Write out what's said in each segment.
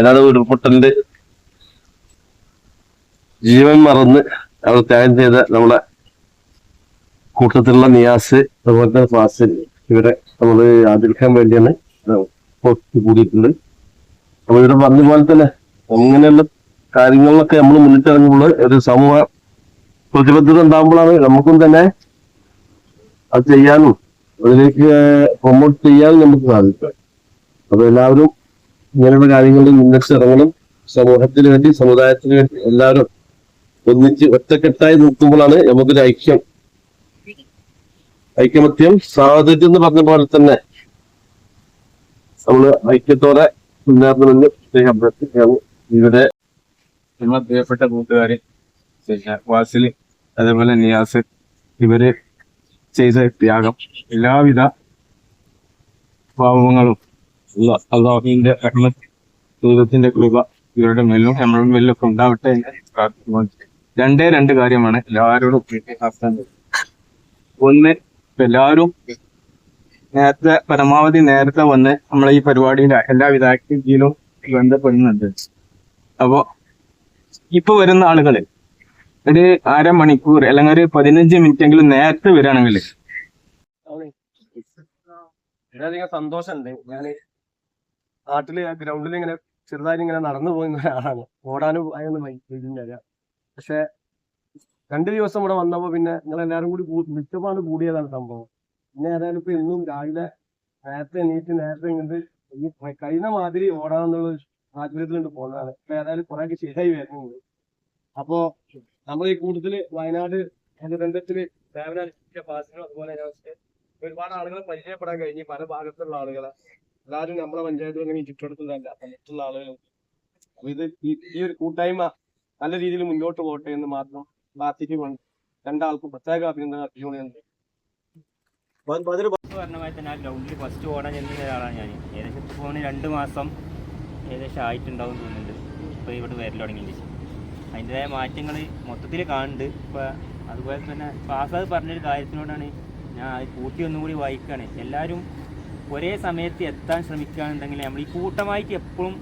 വയനാട് ഉരുൾപൊട്ടലിന്റെ ജീവൻ മറന്ന് അവിടെ ത്യാഗം ചെയ്ത നമ്മളെ കൂട്ടത്തിലുള്ള നിയാസ് അതുപോലെ തന്നെ ഫാസിൽ ഇവരെ നമ്മൾ ആദരിക്കാൻ വേണ്ടിയാണ് കൂടിയിട്ടുണ്ട്. അപ്പൊ ഇവിടെ പറഞ്ഞ പോലെ തന്നെ അങ്ങനെയുള്ള കാര്യങ്ങളിലൊക്കെ നമ്മൾ മുന്നിട്ടിറങ്ങുമ്പോൾ ഒരു സമൂഹ പ്രതിബദ്ധത ഉണ്ടാകുമ്പോഴാണ് നമുക്കും തന്നെ അത് ചെയ്യാനും അതിലേക്ക് പ്രൊമോട്ട് ചെയ്യാനും നമുക്ക് സാധിക്കും അപ്പൊ എല്ലാവരും ഇങ്ങനെയുള്ള കാര്യങ്ങളിൽ മുന്നിട്ട് ഇറങ്ങണം. സമൂഹത്തിന് വേണ്ടി സമുദായത്തിന് വേണ്ടി എല്ലാവരും ഒന്നിച്ച് ഒറ്റക്കെട്ടായി നിൽക്കുമ്പോഴാണ് നമുക്കൊരു ഐക്യം. ഐക്യമത്യം സാഹചര്യം എന്ന് പറഞ്ഞ പോലെ തന്നെ നമ്മൾ ഐക്യത്തോടെ മുന്നേറണമെന്ന് അദ്ദേഹം അഭ്യർത്ഥിക്കുകയാണ്. ഇവിടെ നമ്മളെ പ്രിയപ്പെട്ട കൂട്ടുകാരി വാസിൽ അതേപോലെ നിയാസ് ഇവർ ചെയ്ത ത്യാഗം. എല്ലാവിധ പാവങ്ങളും അല്ലാ- അള്ളാഹുവിന്റെ ദൈവത്തിന്റെ കൃപ ഇവരുടെ മേലും നമ്മുടെ മേലും ഒക്കെ ഉണ്ടാവട്ടെ എന്ന് പ്രാർത്ഥിക്കുന്നു. രണ്ടേ രണ്ട് കാര്യമാണ് എല്ലാവരോടും. ഒന്ന് എല്ലാവരും നേരത്തെ പരമാവധി നേരത്തെ വന്ന് നമ്മളെ ഈ പരിപാടിയുടെ എല്ലാവിധ ആക്ടിവിറ്റിയിലും ബന്ധപ്പെടുന്നുണ്ട്. അപ്പോ ഇപ്പൊ വരുന്ന ആളുകൾ ഒരു അരമണിക്കൂർ അല്ലെങ്കിൽ ഒരു പതിനഞ്ച് മിനിറ്റ് എങ്കിലും നേരത്തെ വളരെയധികം സന്തോഷമുണ്ട്. ഞാൻ നാട്ടിൽ ഗ്രൗണ്ടിൽ ഇങ്ങനെ ചെറുതായി ഇങ്ങനെ നടന്നു പോകുന്ന ഒരാളാണ്. ഓടാനും അതിനൊന്നും വൈകിട്ടില്ല പക്ഷെ രണ്ടു ദിവസം ഇവിടെ വന്നപ്പോ പിന്നെ നിങ്ങൾ എല്ലാവരും കൂടി മിച്ചമാണ് കൂടിയതാണ് സംഭവം. പിന്നെ ഏതായാലും ഇപ്പൊ ഇന്നും രാവിലെ നേരത്തെ എണീറ്റ് നേരത്തെ ഇങ്ങോട്ട് ഈ കഴിഞ്ഞ മാതിരി ഓടാന്നുള്ള താല്പര്യത്തിലുണ്ട് പോകുന്നതാണ്. ഇപ്പൊ ഏതായാലും കുറെ ശരിയായി വരുന്നുണ്ട്. അപ്പോ നമ്മൾ ഈ കൂട്ടത്തിൽ വയനാട് ദുരന്തത്തിൽ ദേവന പാസിനും അതുപോലെ ഒരുപാട് ആളുകളെ പരിചയപ്പെടാൻ കഴിഞ്ഞു പല ഭാഗത്തുള്ള ആളുകളെ. എല്ലാവരും നമ്മളെ പഞ്ചായത്തിൽ അങ്ങനെ ചുറ്റുവട്ടത്തുള്ളതല്ല മറ്റുള്ള ആളുകൾ അപ്പൊ ഇത് ഈ ഒരു കൂട്ടായ്മ നല്ല രീതിയിൽ മുന്നോട്ട് പോകട്ടെ എന്ന് മാത്രം പ്രാർത്ഥിക്കുകൊണ്ട് രണ്ടാൾക്കും പ്രത്യേക അഭിനന്ദനം അർപ്പിച്ചുകൊണ്ട് പറഞ്ഞ മാതിരി തന്നെ ആ ഗ്രൗണ്ടിൽ ഫസ്റ്റ് ഓടാൻ ചെന്ന ഒരാളാണ് ഞാൻ ഏകദേശം ഇപ്പോൾ രണ്ട് മാസം ഏകദേശം ആയിട്ടുണ്ടാവും തോന്നുന്നുണ്ട്. ഇപ്പോൾ ഇവിടെ വരൽ തുടങ്ങിയിട്ട് അതിന്റെതായ മാറ്റങ്ങൾ മൊത്തത്തിൽ കാണുന്നുണ്ട്. ഇപ്പോൾ അതുപോലെ തന്നെ ഫാസാദ് പറഞ്ഞൊരു കാര്യത്തിനോടാണ് ഞാൻ അത് കൂട്ടി ഒന്നും കൂടി വായിക്കുകയാണ് എല്ലാവരും ഒരേ സമയത്ത് എത്താൻ ശ്രമിക്കുകയാണെന്നുണ്ടെങ്കിൽ നമ്മൾ ഈ കൂട്ടമായിട്ട് എപ്പോഴും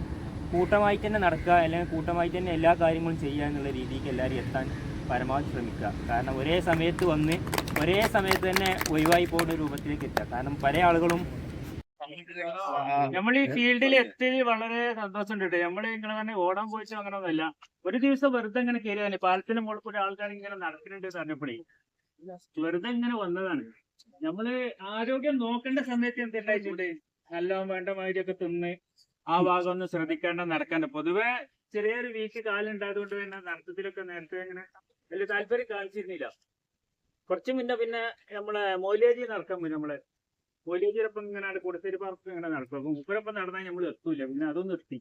കൂട്ടമായിട്ട് തന്നെ നടക്കുക അല്ലെങ്കിൽ കൂട്ടമായിട്ട് തന്നെ എല്ലാ കാര്യങ്ങളും ചെയ്യുക എന്നുള്ള രീതിക്ക് എല്ലാവരും എത്താൻ പരമാവധി ശ്രമിക്കുക. കാരണം ഒരേ സമയത്ത് വന്ന് ഒരേ സമയത്ത് തന്നെ ഒഴിവായി പോകുന്ന രൂപത്തിലേക്ക് എത്തുക. കാരണം പല ആളുകളും നമ്മൾ ഈ ഫീൽഡിൽ എത്തി വളരെ സന്തോഷമുണ്ട് കേട്ടോ. നമ്മൾ ഇങ്ങനെ തന്നെ ഓടാൻ പോയിച്ചോ അങ്ങനെ ഒന്നുമല്ല ഒരു ദിവസം വെറുതെ ഇങ്ങനെ കയറിയാൽ പാലത്തിന് മുകളിൽ കൂടി ആൾക്കാർ ഇങ്ങനെ നടക്കുന്നുണ്ട് പറഞ്ഞപ്പോഴേ വെറുതെ ഇങ്ങനെ വന്നതാണ്. നമ്മൾ ആരോഗ്യം നോക്കേണ്ട സമയത്ത് എന്തുണ്ടായി ചൂട്? എല്ലാം വേണ്ട മാതിരിയൊക്കെ തിന്ന് ആ ഭാഗം ഒന്ന് ശ്രദ്ധിക്കേണ്ട നടക്കേണ്ട. പൊതുവെ ചെറിയൊരു വീക്ക് കാലുണ്ടായതുകൊണ്ട് തന്നെ നടത്തത്തിലൊക്കെ നേരത്തെ ഇങ്ങനെ വലിയ താല്പര്യം കാണിച്ചിരുന്നില്ല. കുറച്ച് മുന്നേ പിന്നെ നമ്മളെ മൗലിയാജി നടക്കാൻ പോയി നമ്മളെ. മൗലിയാജിയൊപ്പം ഇങ്ങനെ കൊടുത്തേരി പാർക്ക് ഇങ്ങനെ നടക്കും. അപ്പൊ മുപ്പരൊപ്പം നടന്നാൽ നമ്മൾ എത്തൂല. പിന്നെ അതൊന്നും നിർത്തി.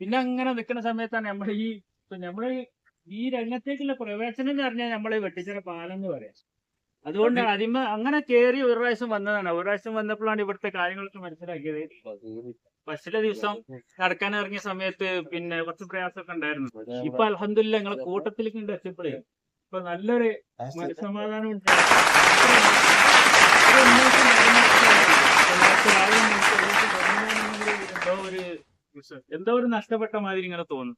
പിന്നെ അങ്ങനെ നിൽക്കുന്ന സമയത്താണ് നമ്മൾ ഈ നമ്മൾ ഈ രംഗത്തേക്കുള്ള പ്രവേശനം എന്ന് പറഞ്ഞാൽ നമ്മൾ വെട്ടിച്ചിറ പാലം എന്ന് പറയാം. അതുകൊണ്ട് അതിമ അങ്ങനെ കേറി ഒരു പ്രാവശ്യം വന്നതാണ്. ഒരു പ്രാവശ്യം വന്നപ്പോഴാണ് ഇവിടുത്തെ കാര്യങ്ങളൊക്കെ മനസ്സിലാക്കിയത്. ഫസ്റ്റിലെ ദിവസം നടക്കാൻ ഇറങ്ങിയ സമയത്ത് പിന്നെ കുറച്ച് പ്രയാസമൊക്കെ ഉണ്ടായിരുന്നു. ഇപ്പൊ അലഹമില്ല ഞങ്ങളെ കൂട്ടത്തിലേക്ക് ഉണ്ട് എത്തിയപ്പോഴേ ഇപ്പൊ നല്ലൊരു മനസ്സമാധാനം ഉണ്ട്. എന്തോ ഒരു എന്തോ ഒരു നഷ്ടപ്പെട്ട മാതിരി ഇങ്ങനെ തോന്നും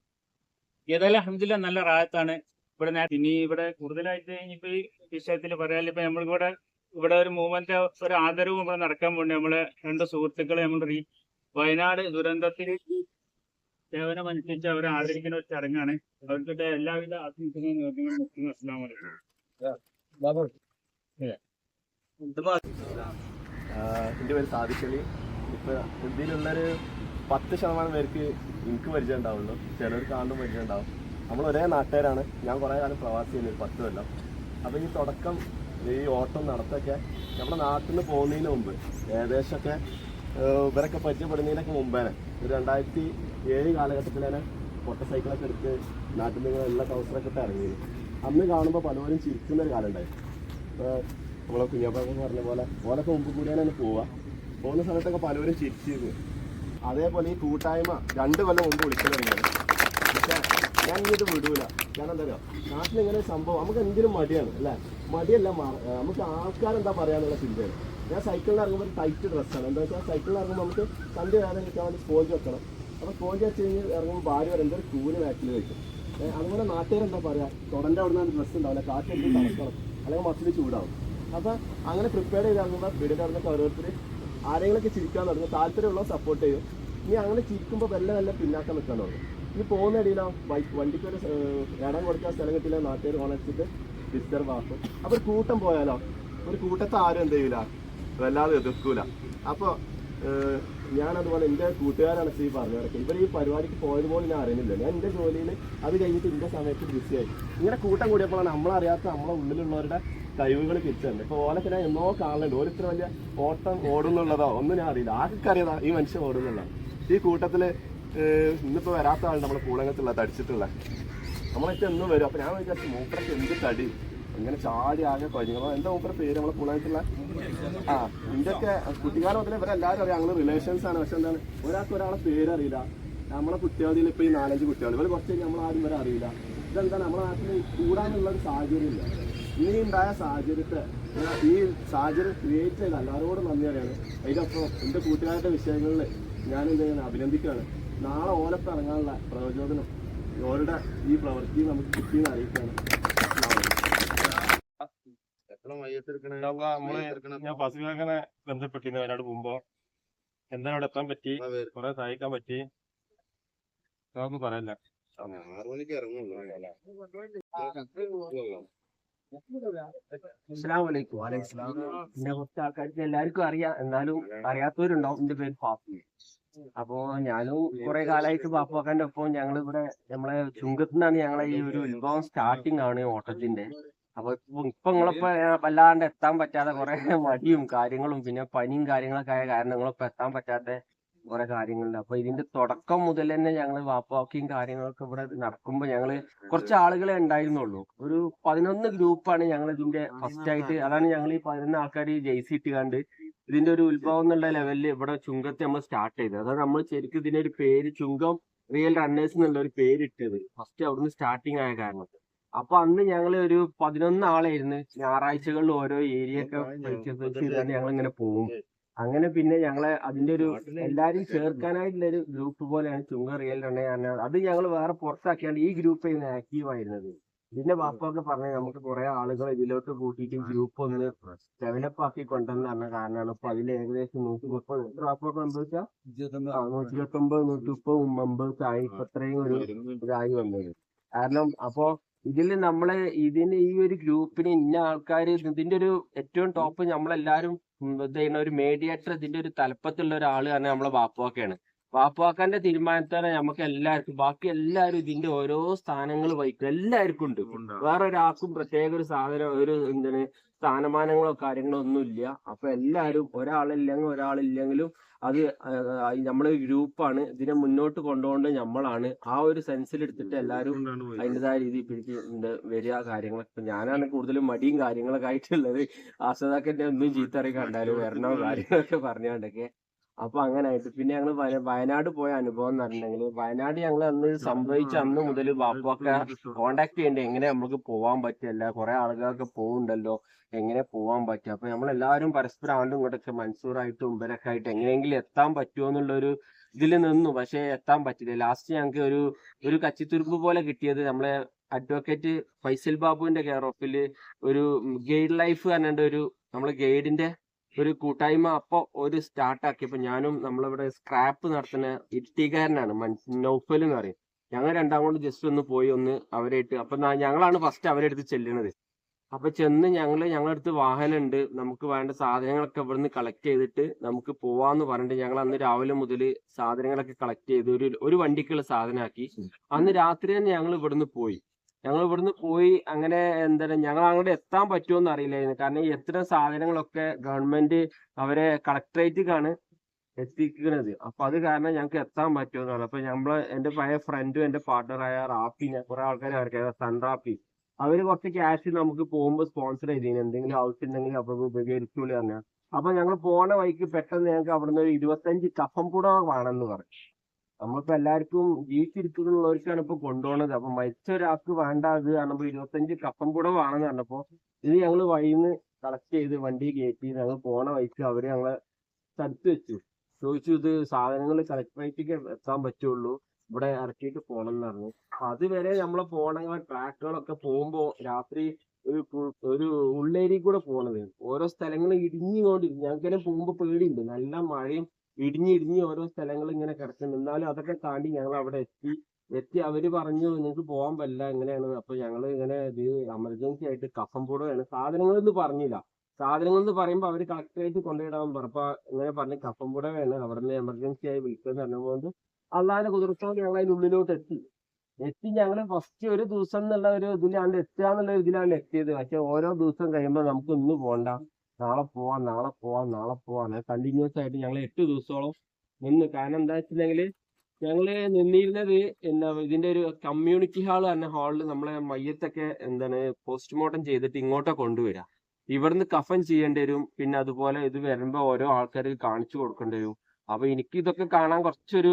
ഏതായാലും അഹമ്മദില്ല നല്ല റായത്താണ് ഇവിടെ ഇനി ഇവിടെ കൂടുതലായിട്ട് ഇനിയിപ്പോ ഈ വിഷയത്തിൽ പറയാൻ ഇപ്പൊ നമ്മളിവിടെ ഇവിടെ ഒരു മൂവ്മെന്റ് ഒരു ആദരവും ഇവിടെ നടക്കാൻ പോണ്ട് നമ്മളെ രണ്ട് സുഹൃത്തുക്കളെ നമ്മൾ റീ വയനാട് ദുരന്തത്തിൽ സേവനം അനുസരിച്ച് അവരെ ആദരിക്കുന്ന ഒരു ചടങ്ങാണ്. അവർക്കിട്ട് എല്ലാവിധ ആശംസകളും എന്റെ പേര് സാധിക്കലി ഇപ്പൊ ഇന്ത്യയിലുള്ളൊരു പത്ത് ശതമാനം പേർക്ക് എനിക്ക് പരിചയം ഉണ്ടാവുള്ളൂ. ചിലർക്ക് ആണ്ടും പരിചയം ഉണ്ടാവും. നമ്മൾ ഒരേ നാട്ടുകാരാണ്. ഞാൻ കുറേ കാലം പ്രവാസി ഒരു പത്ത് കൊല്ലം. അപ്പോൾ ഈ തുടക്കം ഈ ഓട്ടം നടത്തൊക്കെ നമ്മുടെ നാട്ടിൽ നിന്ന് പോകുന്നതിന് മുമ്പ് ഏകദേശമൊക്കെ ഇവരൊക്കെ പരിചയപ്പെടുന്നതിനൊക്കെ മുമ്പേനെ ഒരു രണ്ടായിരത്തി ഏഴ് കാലഘട്ടത്തിൽ തന്നെ പൊട്ട സൈക്കിളൊക്കെ എടുത്ത് നാട്ടിൽ നിന്ന് എല്ലാ കൗസറൊക്കെ ഇട്ട് ഇറങ്ങി അന്ന് കാണുമ്പോൾ പലവരും ചിരിക്കുന്ന ഒരു കാലം ഉണ്ടായി നമ്മളെ കുഞ്ഞാപ്പൊക്കെ പറഞ്ഞ പോലെ ഓലൊക്കെ മുമ്പ് കൂടിയാണ് പോവുക. പോകുന്ന സമയത്തൊക്കെ പലവരും ചിരിച്ചിരുന്നു. അതേപോലെ ഈ കൂട്ടായ്മ രണ്ട് കൊല്ലം മുമ്പ് വിളിച്ചു തുടങ്ങിയത്. പക്ഷേ ഞാൻ ഇങ്ങോട്ട് വിടൂല. കാരണം എന്താ പറയുക ഒരു സംഭവം നമുക്ക് എന്തിനും മടിയാണ് അല്ലേ? മടിയല്ല നമുക്ക് ആൾക്കാരെന്താ പറയാന്നുള്ള ചിന്തയാണ്. ഞാൻ സൈക്കിളിൽ ഇറങ്ങുമ്പോൾ ഒരു ടൈറ്റ് ഡ്രസ്സാണ് എന്താ വെച്ചാൽ സൈക്കിളിൽ ഇറങ്ങുമ്പോൾ നമുക്ക് സന്ധ്യ വേദന നിൽക്കാൻ വേണ്ടി സ്പോഞ്ച് വെക്കണം. അപ്പോൾ സ്പോഞ്ച് വെച്ച് കഴിഞ്ഞ് ഇറങ്ങുമ്പോൾ ഭാര്യ വരെ എന്തൊരു കൂൽ ബാക്കിൽ വയ്ക്കും അതുപോലെ നാട്ടുകാരെന്താ പറയുക തുടന്റെ അവിടെ നിന്ന് ഡ്രസ്സ് ഉണ്ടാവില്ല. കാറ്റെടുത്ത് തണുക്കണം അല്ലെങ്കിൽ മസിൽ ചൂടാവും. അപ്പോൾ അങ്ങനെ പ്രിപ്പയർ ചെയ്ത് ഇറങ്ങുമ്പോൾ വീടിന്റെ അവിടെ നിന്ന് ഓരോരുത്തർ ആരെങ്കിലുമൊക്കെ ചിരിക്കാൻ തുടങ്ങും താല്പര്യമുള്ള സപ്പോർട്ട് ചെയ്യും. നീ അങ്ങനെ ചിരിക്കുമ്പോൾ വല്ല വല്ല പിന്നാക്കം നിൽക്കാൻ തുടങ്ങും ഇനി പോകുന്ന ഇടയിലോ ബൈക്ക് വണ്ടിക്ക് ഒരു ഇടം കൊടുക്കാൻ സ്ഥലം കിട്ടില്ല നാട്ടുകാർ ഓണടിച്ചിട്ട് ഡിസ്റ്റർബ് ആക്കും അപ്പോൾ ഒരു കൂട്ടം പോയാലോ? ഒരു കൂട്ടത്തെ ആരും എന്ത് ചെയ്യൂല? വല്ലാതെ എതിർക്കൂല. അപ്പോൾ ഞാനതുപോലെ എന്റെ കൂട്ടുകാരാണ് ഈ പറഞ്ഞു കിടക്കുക ഇവർ ഈ പരിപാടിക്ക് പോയത് പോലും ഞാൻ അറിയുന്നില്ല. ഞാൻ എന്റെ ജോലിയിൽ അത് കഴിഞ്ഞിട്ട് എന്റെ സമയത്ത് ബിസിയായി ഇങ്ങനെ കൂട്ടം കൂടിയപ്പോഴാണ് നമ്മളറിയാത്ത നമ്മളെ ഉള്ളിലുള്ളവരുടെ കഴിവുകൾ തിരിച്ചറിഞ്ഞത് ഇപ്പോൾ ഓലൊക്കെ ഞാൻ എന്നോ കാണലുണ്ട്. ഓരോ ഇത്ര വലിയ ഓട്ടം ഓടുന്നുള്ളതോ? ഒന്നും ഞാൻ അറിയില്ല. ആർക്കൊക്കെ അറിയാതാ ഈ മനുഷ്യൻ ഓടുന്നുള്ള ഈ കൂട്ടത്തിൽ ഇന്നിപ്പോൾ വരാത്ത ആളുണ്ട് നമ്മളെ കൂടങ്ങത്തുള്ള തടിച്ചിട്ടുള്ള. നമ്മളൊക്കെ എന്നും വരും. അപ്പോൾ ഞാൻ വിചാരിച്ചു മൂപ്പറൊക്കെ എന്ത് തടി? ഇങ്ങനെ ചാടി ആകെ കഴിഞ്ഞു. എന്താ മൂപ്പറ പേര് നമ്മളെ കൂടായിട്ടുള്ള ആ ഇതൊക്കെ കുട്ടിക്കാലം മുതലേ ഇവരെല്ലാവരും അറിയാം. ഞങ്ങൾ റിലേഷൻസ് ആണ്. പക്ഷെ എന്താണ്? ഒരാൾക്ക് ഒരാളെ പേരറിയില്ല നമ്മളെ കുട്ടികളിൽ ഇപ്പൊ ഈ നാലഞ്ച് കുട്ടികൾ ഇവർ കുറച്ച് നമ്മൾ ആരും വരെ അറിയില്ല. ഇതെന്താണ്? നമ്മളെ നാട്ടിൽ കൂടാനുള്ള ഒരു സാഹചര്യം ഉണ്ടായ സാഹചര്യത്തെ ഈ സാഹചര്യം ക്രിയേറ്റ് ചെയ്ത എല്ലാവരോടും നന്ദി അറിയാണ്. അതിനൊപ്പം എന്റെ കൂട്ടുകാരുടെ വിഷയങ്ങളിൽ ഞാൻ എന്ത് ചെയ്യുന്നത് അഭിനന്ദിക്കുകയാണ്. നാളെ ഓലത്ത് ഇറങ്ങാനുള്ള പ്രചോദനം ഓരുടെ ഈ പ്രവൃത്തി നമുക്ക് കിട്ടിയെന്ന് അറിയിക്കുകയാണ്. ഞാൻ ഫസിലാക്കനെ ബന്ധപ്പെട്ടിരുന്നു അതിനോട് പോകുമ്പോ എന്താണ് അവിടെ എത്താൻ പറ്റി? കുറെ സഹായിക്കാൻ പറ്റി. അതൊന്നും പറയല്ല. എന്നെ കുറച്ച് ആൾക്കാർക്ക് എല്ലാവർക്കും അറിയാം. എന്നാലും അറിയാത്തവരുണ്ടാവും. എന്റെ പേര് പാപ്പി അപ്പോ ഞാനും കുറെ കാലമായിട്ട് പാപ്പാക്കാന്റെ ഒപ്പം ഞങ്ങൾ ഇവിടെ നമ്മളെ ചുങ്കത്തുനിന്നാണ് ഞങ്ങളെ ഈ ഒരു ഉത്ഭവം സ്റ്റാർട്ടിങ് ആണ് ഓട്ടത്തിന്റെ അപ്പൊ ഇപ്പൊ ഇപ്പൊ നിങ്ങളിപ്പോ വല്ലാണ്ട് എത്താൻ പറ്റാതെ കുറെ മടിയും കാര്യങ്ങളും പിന്നെ പനിയും കാര്യങ്ങളൊക്കെ ആയ കാരണം നിങ്ങളിപ്പോ എത്താൻ പറ്റാത്ത കുറെ കാര്യങ്ങളുണ്ട്. അപ്പൊ ഇതിന്റെ തുടക്കം മുതൽ തന്നെ ഞങ്ങൾ വാപ്പാക്കിയും കാര്യങ്ങളൊക്കെ ഇവിടെ നടക്കുമ്പോൾ ഞങ്ങൾ കുറച്ച് ആളുകളെ ഉണ്ടായിരുന്നുള്ളൂ. ഒരു പതിനൊന്ന് ഗ്രൂപ്പാണ് ഞങ്ങൾ ഇതിന്റെ ഫസ്റ്റ് ആയിട്ട്. അതാണ് ഞങ്ങൾ ഈ പതിനൊന്ന് ആൾക്കാർ ജെയ്സി ഇട്ട് കണ്ട് ഇതിന്റെ ഒരു ഉത്ഭവം എന്നുള്ള ലെവലിൽ ഇവിടെ ചുങ്കത്തെ നമ്മൾ സ്റ്റാർട്ട് ചെയ്തത്. അതാണ് നമ്മൾ ശരിക്കും ഇതിന്റെ ഒരു പേര് ചുങ്കം റിയൽ റണ്ണേഴ്സ് എന്നുള്ള ഒരു പേര് ഇട്ടത്. ഫസ്റ്റ് അവിടുന്ന് സ്റ്റാർട്ടിങ് ആയ കാരണം. അപ്പൊ അന്ന് ഞങ്ങൾ ഒരു പതിനൊന്ന് ആളായിരുന്നു. ഞായറാഴ്ചകളിൽ ഓരോ ഏരിയ ഒക്കെ ഞങ്ങൾ ഇങ്ങനെ പോകും അങ്ങനെ പിന്നെ ഞങ്ങളെ അതിന്റെ ഒരു എല്ലാരും ചേർക്കാനായിട്ടുള്ള ഒരു ഗ്രൂപ്പ് പോലെയാണ് ചുങ്ക റിയൽ റണ്ണ അത് ഞങ്ങൾ വേറെ പുറത്താക്കിയാണ് ഈ ഗ്രൂപ്പ് ആക്റ്റീവ് ആയിരുന്നത്. ഇതിന്റെ വാപ്പൊക്കെ പറഞ്ഞ നമുക്ക് കുറെ ആളുകൾ ഇതിലോട്ട് കൂട്ടിയിട്ട് ഗ്രൂപ്പ് ഒന്ന് ഡെവലപ്പ് ആക്കി കൊണ്ടുവന്ന് പറഞ്ഞ കാരണമാണ്. ഇപ്പൊ അതിൽ ഏകദേശം നൂറ്റി മുപ്പത് എത്ര വാപ്പൊക്കെ നൂറ്റി ഇരുപത്തൊമ്പത് നൂറ്റി മുപ്പത് മുമ്പ് ആയി ഇപ്പൊ ഇത്രയും ഒരു ഇതായി വന്നത്. കാരണം അപ്പോ ഇതിൽ നമ്മളെ ഇതിന് ഈ ഒരു ഗ്രൂപ്പിന് ഇന്ന ആൾക്കാർ ഇതിന്റെ ഒരു ഏറ്റവും ടോപ്പ് നമ്മളെല്ലാരും ചെയ്യുന്ന ഒരു മീഡിയേറ്റർ ഇതിന്റെ ഒരു തലപ്പത്തുള്ള ഒരാൾ തന്നെ നമ്മളെ ബാപ്പുവാക്കയാണ് ബാപ്പുവാക്കാന്റെ തീരുമാനത്തോടെ നമുക്ക് എല്ലാവർക്കും ബാക്കി എല്ലാവരും ഇതിന്റെ ഓരോ സ്ഥാനങ്ങൾ വഹിക്കും. എല്ലാവർക്കും ഉണ്ട്. വേറെ ഒരാൾക്കും പ്രത്യേക ഒരു സാധനം ഒരു എന്താണ് സ്ഥാനമാനങ്ങളോ കാര്യങ്ങളോ ഒന്നും ഇല്ല അപ്പൊ എല്ലാവരും ഒരാളില്ലെങ്കിൽ ഒരാളില്ലെങ്കിലും അത് നമ്മളെ ഗ്രൂപ്പാണ്. ഇതിനെ മുന്നോട്ട് കൊണ്ടുപോകേണ്ടത് നമ്മളാണ്. ആ ഒരു സെൻസിൽ എടുത്തിട്ട് എല്ലാവരും അതിന്റെതായ രീതിയിൽ പിടിച്ച് വരിക കാര്യങ്ങളൊക്കെ ഇപ്പൊ ഞാനാണ് കൂടുതലും മടിയും കാര്യങ്ങളൊക്കെ ആയിട്ടുള്ളത്. ആസ്വദാക്കന്റെ ഒന്നും ചീത്തറി കണ്ടാലും വരണോ കാര്യങ്ങളൊക്കെ പറഞ്ഞുകൊണ്ടൊക്കെ. അപ്പൊ അങ്ങനെ ആയിട്ട് പിന്നെ ഞങ്ങൾ വയനാട് പോയ അനുഭവം എന്ന് പറഞ്ഞിട്ടുണ്ടെങ്കിൽ വയനാട് ഞങ്ങൾ അന്ന് സംഭവിച്ച അന്ന് മുതൽ ബാപ്പൊക്കെ കോണ്ടാക്ട് ചെയ്യണ്ടേ? എങ്ങനെ നമുക്ക് പോവാൻ പറ്റില്ല കുറെ ആളുകളൊക്കെ പോകുന്നുണ്ടല്ലോ എങ്ങനെ പോവാൻ പറ്റും? അപ്പൊ നമ്മൾ എല്ലാവരും പരസ്പരം ആണ്ടും ഇങ്ങോട്ടൊക്കെ മൻസൂറായിട്ടും ഉമ്പരൊക്കെ ആയിട്ട് എങ്ങനെയെങ്കിലും എത്താൻ പറ്റുമോ എന്നുള്ള ഒരു ഇതിൽ നിന്നു. പക്ഷെ എത്താൻ പറ്റില്ല. ലാസ്റ്റ് ഞങ്ങൾക്ക് ഒരു ഒരു കച്ചിത്തുരുമ്പ് പോലെ കിട്ടിയത് നമ്മളെ അഡ്വക്കേറ്റ് ഫൈസൽ ബാബുവിന്റെ കെയർ ഓഫിൽ ഒരു ഗൈഡ് ലൈഫ് പറഞ്ഞിട്ട് ഒരു നമ്മളെ ഗൈഡിന്റെ ഒരു കൂട്ടായ്മ അപ്പൊ ഒരു സ്റ്റാർട്ട് ആക്കിയപ്പോൾ ഞാനും നമ്മളിവിടെ സ്ക്രാപ്പ് നടത്തുന്ന ഇട്ടികാരനാണ് നൗഫൽ എന്ന് പറയും. ഞങ്ങൾ രണ്ടാം കൊണ്ട് ജസ്റ്റ് ഒന്ന് പോയി ഒന്ന് അവരായിട്ട് അപ്പൊ ഞങ്ങളാണ് ഫസ്റ്റ് അവരെടുത്ത് ചെല്ലുന്നത്. അപ്പൊ ചെന്ന് ഞങ്ങൾ അടുത്ത് വാഹനം ഉണ്ട് നമുക്ക് വേണ്ട സാധനങ്ങളൊക്കെ ഇവിടുന്ന് കളക്ട് ചെയ്തിട്ട് നമുക്ക് പോവാന്ന് പറഞ്ഞിട്ട് ഞങ്ങൾ അന്ന് രാവിലെ മുതൽ സാധനങ്ങളൊക്കെ കളക്ട് ചെയ്ത് ഒരു ഒരു വണ്ടിക്കുള്ള സാധനമാക്കി അന്ന് രാത്രി തന്നെ ഞങ്ങൾ ഇവിടുന്ന് പോയി. ഞങ്ങൾ ഇവിടുന്ന് പോയി അങ്ങനെ എന്താണ് ഞങ്ങൾ അങ്ങോട്ട് എത്താൻ പറ്റുമോന്ന് അറിയില്ലായിരുന്നു. കാരണം എത്ര സാധനങ്ങളൊക്കെ ഗവൺമെന്റ് അവരെ കളക്ടറേറ്റിക്കാണ് എത്തിക്കുന്നത്. അപ്പൊ അത് കാരണം ഞങ്ങൾക്ക് എത്താൻ പറ്റുമെന്നാണ് അപ്പൊ നമ്മൾ എന്റെ പഴയ ഫ്രണ്ടും എന്റെ പാർട്ട്ണറായ റാപ്പി കുറെ ആൾക്കാർ അറിയാം. സൺ റാപ്പി അവർ കുറച്ച് ക്യാഷ് നമുക്ക് പോകുമ്പോൾ സ്പോൺസർ ചെയ്തിരുന്നു എന്തെങ്കിലും ആവശ്യം ഉണ്ടെങ്കിൽ അപ്പൊ ഉപകരിക്കൂല പറഞ്ഞ. അപ്പൊ ഞങ്ങൾ പോണ വഴിക്ക് പെട്ടെന്ന് ഞങ്ങൾക്ക് അവിടുന്ന് ഒരു ഇരുപത്തഞ്ച് കഫം പുടവ വേണമെന്ന് പറഞ്ഞു. നമ്മളിപ്പോ എല്ലാവർക്കും ജീവിച്ചിരിക്കുന്നുള്ളവർക്കാണ് ഇപ്പൊ കൊണ്ടുപോണത്. അപ്പൊ മരിച്ച ഒരാൾക്ക് വേണ്ട അത് കാണുമ്പോ ഇരുപത്തഞ്ച് കപ്പം കൂടെ വേണമെന്ന് പറഞ്ഞപ്പോ ഇത് ഞങ്ങൾ വഴിന്ന് കളക്ട് ചെയ്ത് വണ്ടി കയറ്റി ഞങ്ങൾ പോണ വഴിക്ക് അവർ ഞങ്ങളെ തടുത്ത് വെച്ചു. ചോദിച്ചു ഇത് സാധനങ്ങൾ കളക്ടറേറ്റിക്ക് എത്താൻ പറ്റുള്ളൂ. ഇവിടെ ഇറക്കിയിട്ട് പോകണം എന്ന് പറഞ്ഞു. അതുവരെ നമ്മളെ പോകണ ട്രാക്കുകളൊക്കെ പോകുമ്പോ രാത്രി ഒരു ഒരു ഉള്ളേരി കൂടെ പോണത്. ഓരോ സ്ഥലങ്ങൾ ഇടിഞ്ഞുകൊണ്ടിരിക്കും. ഞങ്ങൾക്ക് പോകുമ്പോ പേടിയുണ്ട്. നല്ല മഴയും ഇടിഞ്ഞ് ഇടിഞ്ഞ് ഓരോ സ്ഥലങ്ങൾ ഇങ്ങനെ കിടക്കുന്നു എന്നാലും അതൊക്കെ താണ്ടി ഞങ്ങൾ അവിടെ എത്തി. എത്തി. അവർ പറഞ്ഞു നിങ്ങൾക്ക് പോകാൻ പറ്റില്ല. എങ്ങനെയാണ്? അപ്പൊ ഞങ്ങൾ ഇങ്ങനെ ഇത് എമർജൻസി ആയിട്ട് കഫം പൊടുകയാണ് സാധനങ്ങൾ എന്ന് പറഞ്ഞില്ല. സാധനങ്ങൾ എന്ന് പറയുമ്പോൾ അവർ കളക്ടറേറ്റ് പറഞ്ഞു അപ്പൊ ഇങ്ങനെ പറഞ്ഞ് കഫം പൂടയാണ് അവിടെ എമർജൻസി ആയി വിളിക്കാൻ പറഞ്ഞുകൊണ്ട് അള്ളാഹിന്റെ കുതിർത്തോട് ഞങ്ങൾ അതിന്റെ ഉള്ളിലോട്ട് എത്തി. എത്തി ഞങ്ങൾ ഫസ്റ്റ് ഒരു ദിവസം എന്നുള്ള ഒരു ഇതിലാണ്ട് എത്തുക എന്നുള്ള ഇതിലാണ് എത്തിയത്. പക്ഷെ ഓരോ ദിവസം കഴിയുമ്പോൾ നമുക്ക് ഇന്ന് പോകണ്ട നാളെ പോവാം നാളെ പോവാം നാളെ പോവാം. കണ്ടിന്യൂസ് ആയിട്ട് ഞങ്ങൾ എട്ട് ദിവസത്തോളം നിന്ന്. കാരണം എന്താ വെച്ചിട്ടുണ്ടെങ്കിൽ ഞങ്ങൾ നിന്നിരുന്നത് എന്താ ഇതിന്റെ ഒരു കമ്മ്യൂണിറ്റി ഹാൾ തന്നെ ഹാളിൽ നമ്മളെ മയ്യത്തൊക്കെ എന്താണ് പോസ്റ്റ്മോർട്ടം ചെയ്തിട്ട് ഇങ്ങോട്ടാ കൊണ്ടുവരിക. ഇവിടുന്ന് കഫൻ ചെയ്യേണ്ടി വരും. പിന്നെ അതുപോലെ ഇത് വരുമ്പോ ഓരോ ആൾക്കാർക്ക് കാണിച്ചു കൊടുക്കേണ്ടി വരും. അപ്പൊ എനിക്ക് ഇതൊക്കെ കാണാൻ കുറച്ചൊരു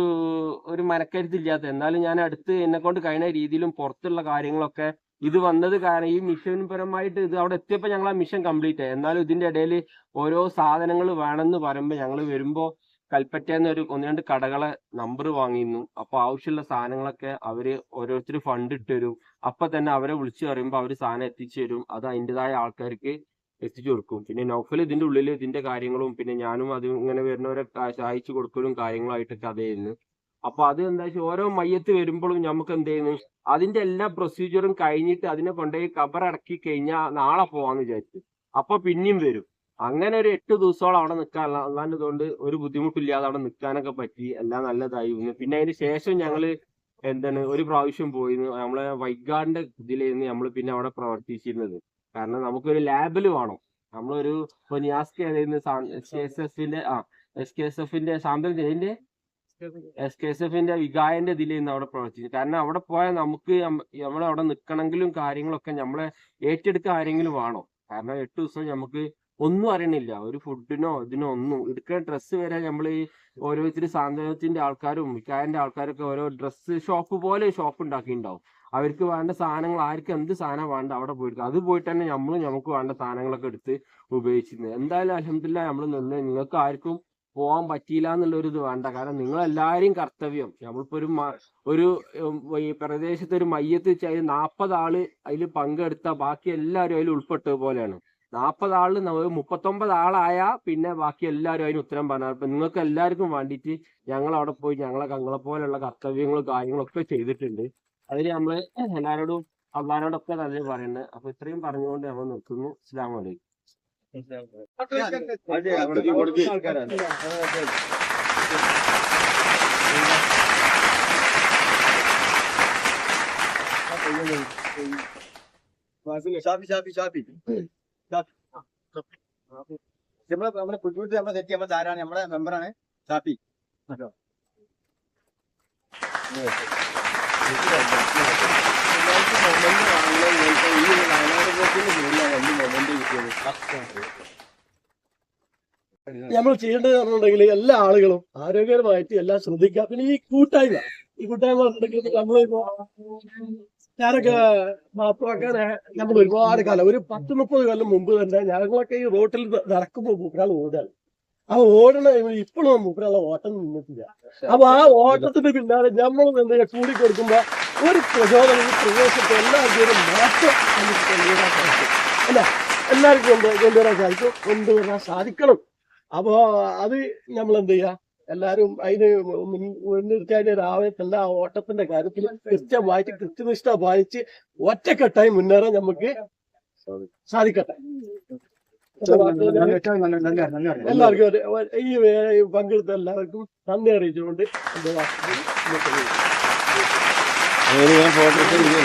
ഒരു മനക്കരുത്തില്ലാത്ത എന്നാലും ഞാൻ അടുത്ത് എന്നെ കൊണ്ട് കഴിയുന്ന രീതിയിലും പുറത്തുള്ള കാര്യങ്ങളൊക്കെ ഇത് വന്നത് കാരണം ഈ മിഷൻ പരമായിട്ട് ഇത് അവിടെ എത്തിയപ്പോൾ ഞങ്ങൾ ആ മിഷൻ കംപ്ലീറ്റ് ആയി. എന്നാലും ഇതിന്റെ ഇടയിൽ ഓരോ സാധനങ്ങൾ വേണമെന്ന് പറയുമ്പോൾ ഞങ്ങൾ വരുമ്പോൾ കൽപ്പറ്റയെന്ന് ഒരു ഒന്ന് രണ്ട് കടകളെ നമ്പർ വാങ്ങിയിരുന്നു അപ്പൊ ആവശ്യമുള്ള സാധനങ്ങളൊക്കെ അവർ ഓരോരുത്തർ ഫണ്ട് ഇട്ട് തരും. അപ്പൊ തന്നെ അവരെ വിളിച്ചു പറയുമ്പോൾ അവർ സാധനം എത്തിച്ചു തരും. അത് അതിന്റെതായ ആൾക്കാർക്ക് എത്തിച്ചു കൊടുക്കും. പിന്നെ നൗഫൽ ഇതിന്റെ ഉള്ളിൽ ഇതിന്റെ കാര്യങ്ങളും പിന്നെ ഞാനും അത് ഇങ്ങനെ വരുന്നവരെ സഹായിച്ചു കൊടുക്കലും കാര്യങ്ങളായിട്ടൊക്കെ അതായിരുന്നു അപ്പൊ അത് എന്താ വെച്ചാൽ ഓരോ മയ്യത്ത് വരുമ്പോഴും നമുക്ക് എന്ത് ചെയ്യുന്നു അതിന്റെ എല്ലാ പ്രൊസീജിയറും കഴിഞ്ഞിട്ട് അതിനെ കൊണ്ടുപോയി കബറടക്കി കഴിഞ്ഞാൽ നാളെ പോവാന്ന് വിചാരിച്ചു. അപ്പൊ പിന്നെയും വരും. അങ്ങനെ ഒരു എട്ട് ദിവസത്തോളം അവിടെ നിൽക്കാൻ അല്ലാണ്ട് കൊണ്ട് ഒരു ബുദ്ധിമുട്ടില്ലാതെ അവിടെ നിൽക്കാനൊക്കെ പറ്റി. എല്ലാം നല്ലതായിരുന്നു പിന്നെ അതിന് ശേഷം ഞങ്ങൾ എന്താണ് ഒരു പ്രാവശ്യം പോയി നമ്മളെ വൈകാടിന്റെ ഇതിലായിരുന്നു നമ്മൾ പിന്നെ അവിടെ പ്രവർത്തിച്ചിരുന്നത്. കാരണം നമുക്കൊരു ലാബിൽ വേണം. നമ്മളൊരു ആയിരുന്നു കെ എസ് എഫിന്റെ ആ എസ് കെ എസ് എഫിന്റെ സാന്ത്വന എസ് കെ എസ് എഫിന്റെ വികായന്റെ ഇതിലായിരുന്നു അവിടെ പ്രവർത്തിച്ചത് കാരണം അവിടെ പോയാൽ നമുക്ക് നമ്മൾ അവിടെ നിൽക്കണമെങ്കിലും കാര്യങ്ങളൊക്കെ നമ്മളെ ഏറ്റെടുക്കാൻ ആരെങ്കിലും വേണോ? കാരണം എട്ട് ദിവസം നമുക്ക് ഒന്നും അറിയണില്ല. ഒരു ഫുഡിനോ ഇതിനോ ഒന്നും. എടുക്കുന്ന ഡ്രസ്സ് വരെ നമ്മൾ ഓരോരുത്തർ സാന്ത്വനത്തിന്റെ ആൾക്കാരും വികായന്റെ ആൾക്കാരൊക്കെ ഓരോ ഡ്രസ്സ് ഷോപ്പ് പോലെ ഷോപ്പ് ഉണ്ടാക്കിയിട്ടുണ്ടാവും. അവർക്ക് വേണ്ട സാധനങ്ങൾ ആർക്ക് എന്ത് സാധനം വേണ്ട അവിടെ പോയിട്ട് അത് പോയിട്ട് തന്നെ നമ്മളും നമുക്ക് വേണ്ട സാധനങ്ങളൊക്കെ എടുത്ത് ഉപയോഗിച്ചിരുന്നത്. എന്തായാലും അലഹമില്ല നമ്മൾ നിന്ന് നിങ്ങൾക്ക് ആർക്കും പോകാൻ പറ്റിയില്ല എന്നുള്ള ഒരു ഇത് വേണ്ട. കാരണം നിങ്ങൾ എല്ലാവരെയും കർത്തവ്യം. നമ്മളിപ്പോ ഒരു ഒരു ഈ പ്രദേശത്ത് ഒരു മയ്യത്ത് അതിൽ നാൽപ്പത് ആൾ അതിൽ പങ്കെടുത്ത ബാക്കി എല്ലാവരും അതിൽ ഉൾപ്പെട്ടത് പോലെയാണ്. നാൽപ്പത് ആൾ ന- മുപ്പത്തൊമ്പത് ആളായ പിന്നെ ബാക്കി എല്ലാവരും അതിന് ഉത്തരം പറഞ്ഞാൽ അപ്പൊ നിങ്ങൾക്ക് എല്ലാവർക്കും വേണ്ടിയിട്ട് ഞങ്ങൾ അവിടെ പോയി ഞങ്ങളെ കങ്ങളെ പോലെയുള്ള കർത്തവ്യങ്ങളും കാര്യങ്ങളൊക്കെ ചെയ്തിട്ടുണ്ട്. അതിൽ നമ്മൾ എല്ലാവരോടും അള്ളഹാനോടൊക്കെ തന്നെ പറയുന്നത് അപ്പൊ ഇത്രയും പറഞ്ഞുകൊണ്ട് നമ്മൾ നിർത്തുന്നു. അസ്സാം വലൈക്കും ഷാഫി ഷാഫി ഷാഫി നമ്മളെ നമ്മുടെ കുട്ടികൾക്ക് നമ്മളെ സെറ്റ് പോക്കിന് ആരാണ് രണ്ട് മൊമെന്റ് കിട്ടിയത് നമ്മൾ ചെയ്യേണ്ടത് പറഞ്ഞിട്ടുണ്ടെങ്കിൽ എല്ലാ ആളുകളും ആരോഗ്യപരമായിട്ട് എല്ലാം ശ്രദ്ധിക്കുക. പിന്നെ ഈ കൂട്ടായ്മ ഈ കൂട്ടായ്മ നമ്മളിപ്പോ ഞാനൊക്കെ മാപ്പാക്കാൻ നമ്മൾ ഒരുപാട് കാലം ഒരു പത്ത് മുപ്പത് കൊല്ലം മുമ്പ് തന്നെ ഞങ്ങളൊക്കെ ഈ റോട്ടിൽ നടക്കുമ്പോൾ മൂപ്പരാൾ ഓടാണ് ആ ഓടണ ഇപ്പോഴും മൂപ്പരാളെ ഓട്ടം നിന്നിട്ടില്ല. അപ്പൊ ആ ഓട്ടത്തിന് പിന്നാലെ നമ്മൾ എന്താ കൂടിക്കൊടുക്കുമ്പോ കൂടി കൊടുക്കുമ്പോ ഒരു പ്രചോദനം ഈ പ്രദേശത്ത് എല്ലാവരും മാറ്റം അല്ല? എല്ലാവർക്കും കൊണ്ട് കൊണ്ടുവരാൻ സാധിക്കും കൊണ്ടുവരാൻ സാധിക്കണം. അപ്പോ അത് നമ്മൾ എന്ത് ചെയ്യാ? എല്ലാരും അതിന് മുൻനിർത്തിയായിട്ട് രാവിലത്തെ ആ ഓട്ടത്തിന്റെ കാര്യത്തിൽ വായിച്ച് കൃത്യനിഷ്ഠ വായിച്ച് ഒറ്റക്കെട്ടായി മുന്നേറാൻ നമുക്ക് സാധിക്കട്ടെ. എല്ലാവർക്കും ഈ പങ്കെടുത്ത എല്ലാവർക്കും നന്ദി അറിയിച്ചുകൊണ്ട് എന്റെ വാക്കുകൾ നിർത്തുന്നു.